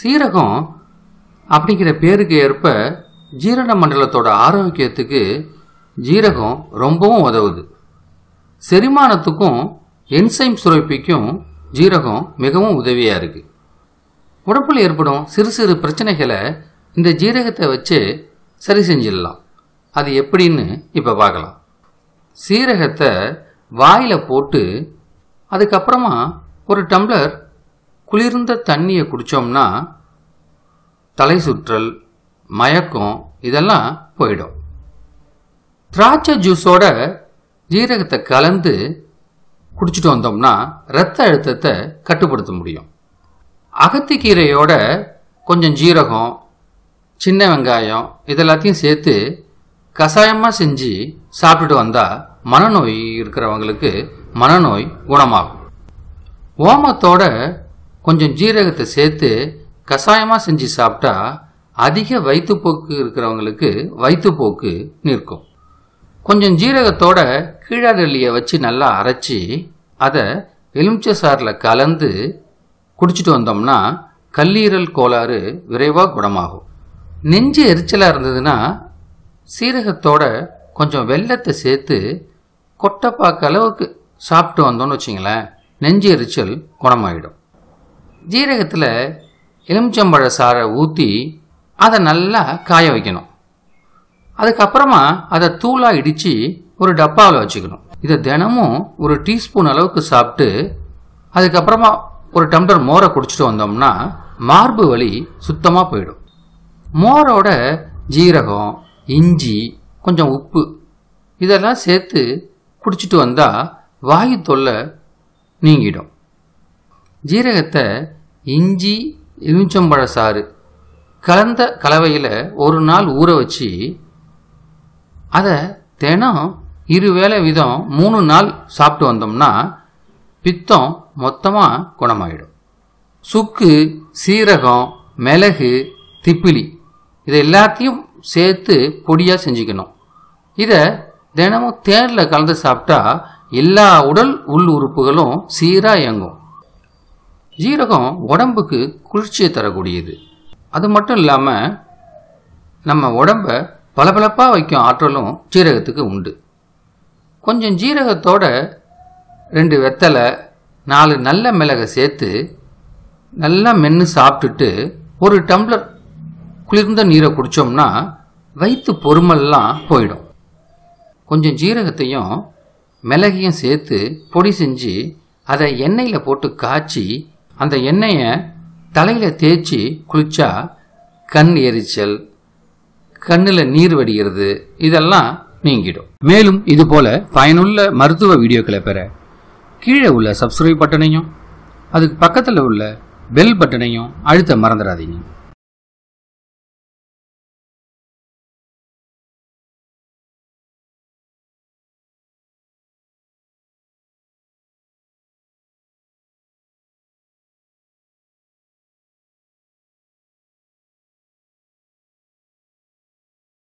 சீரகம் அப்படிங்கிற பேருக்கு ஏற்ப ஜீரண மண்டலத்தோட ஆரோக்கியத்துக்கு ஜீரகம் ரொம்பவும் உதவுது. செரிமானத்துக்கும் என்சைம் சுரப்பிக்கும் ஜீரகம் மிகவும் உதவியாக இருக்குது உடம்பில் ஏற்படும் சிறு சிறு பிரச்சனைகளை இந்த ஜீரகத்தை வச்சு சரி செஞ்சிடலாம். அது எப்படின்னு இப்போ பார்க்கலாம். சீரகத்தை வாயில் போட்டு அதுக்கப்புறமா ஒரு டம்ளர் குளிர்ந்த தண்ணியை குடித்தோம்னா தலை சுற்றல் மயக்கம் இதெல்லாம் போயிடும். திராட்சை ஜூஸோட ஜீரகத்தை கலந்து குடிச்சிட்டு வந்தோம்னா ரத்த அழுத்தத்தை கட்டுப்படுத்த முடியும். அகத்திக்கீரையோட கொஞ்சம் ஜீரகம் சின்ன வெங்காயம் இதெல்லாத்தையும் சேர்த்து கஷாயமாக செஞ்சு சாப்பிட்டுட்டு வந்தால் மனநோய் இருக்கிறவங்களுக்கு மனநோய் குணமாகும். ஓமத்தோட கொஞ்சம் ஜீரகத்தை சேர்த்து கஷாயமாக செஞ்சு சாப்பிட்டா அதிக வயிற்றுப்போக்கு இருக்கிறவங்களுக்கு வயிற்றுப்போக்கு நிற்கும். கொஞ்சம் ஜீரகத்தோட கீழாடல்லியை வச்சு நல்லா அரைச்சி அதை எலுமிச்சை சாறில் கலந்து குடிச்சிட்டு வந்தோம்னா கல்லீரல் கோளாறு விரைவாக குணமாகும். நெஞ்சு எரிச்சலாக இருந்ததுன்னா சீரகத்தோட கொஞ்சம் வெள்ளத்தை சேர்த்து கொட்டை பார்க்க அளவுக்கு சாப்பிட்டு வந்தோம்னு வச்சிங்களேன் நெஞ்சு எரிச்சல் குணமாயிடும். ஜீரகத்தில் எலுமிச்சம்பழ சாறை ஊற்றி அதை நல்லா காய வைக்கணும். அதுக்கப்புறமா அதை தூளாக இடித்து ஒரு டப்பாவில் வச்சுக்கணும். இதை தினமும் ஒரு டீஸ்பூன் அளவுக்கு சாப்பிட்டு அதுக்கப்புறமா ஒரு டம்ளர் மோரை குடிச்சிட்டு வந்தோம்னா மார்பு வலி சுத்தமாக போயிடும். மோரோட ஜீரகம் இஞ்சி கொஞ்சம் உப்பு இதெல்லாம் சேர்த்து குடிச்சிட்டு வந்தால் வாயு தொல்லை நீங்கிடும். ஜீரகத்தை இஞ்சி எலுமிச்சம்பழ சாறு. கலந்த கலவையில் ஒரு நாள் ஊற வச்சு அதை தினம் இருவேளை விதம் மூணு நாள் சாப்பிட்டு வந்தோம்னா பித்தம் மொத்தமாக குணமாயிடும். சுக்கு சீரகம் மிளகு திப்பிலி இதை எல்லாத்தையும் சேர்த்து பொடியாக செஞ்சுக்கணும். இதை தினமும் தேனில் கலந்து சாப்பிட்டா எல்லா உடல் உள் உறுப்புகளும் சீராக இயங்கும். ஜீரகம் உடம்புக்கு குளிர்ச்சியை தரக்கூடியது. அது மட்டும் இல்லாமல் நம்ம உடம்பை பளபளப்பாக வைக்கும் ஆற்றலும் ஜீரகத்துக்கு உண்டு. கொஞ்சம் ஜீரகத்தோட ரெண்டு வெத்தலை நாலு நல்ல மிளகை சேர்த்து நல்லா மென்று சாப்பிட்டுட்டு ஒரு டம்ளர் குளிர்ந்த நீரை குடித்தோம்னா வயிற்று பொறுமெல்லாம் போயிடும். கொஞ்சம் ஜீரகத்தையும் மிளகையும் சேர்த்து பொடி செஞ்சு அதை எண்ணெயில் போட்டு காய்ச்சி அந்த எண்ணெயை தலையில் தேய்ச்சி குளிச்சா கண் எரிச்சல் கண்ணில் நீர் வடிகிறது இதெல்லாம் நீங்கிடும். மேலும் இது போல பயனுள்ள மருத்துவ வீடியோக்களை பெற கீழே உள்ள சப்ஸ்கிரைப் பட்டனையும் அதுக்கு பக்கத்தில் உள்ள பெல் பட்டனையும் அழுத்த மறந்துடாதீங்க.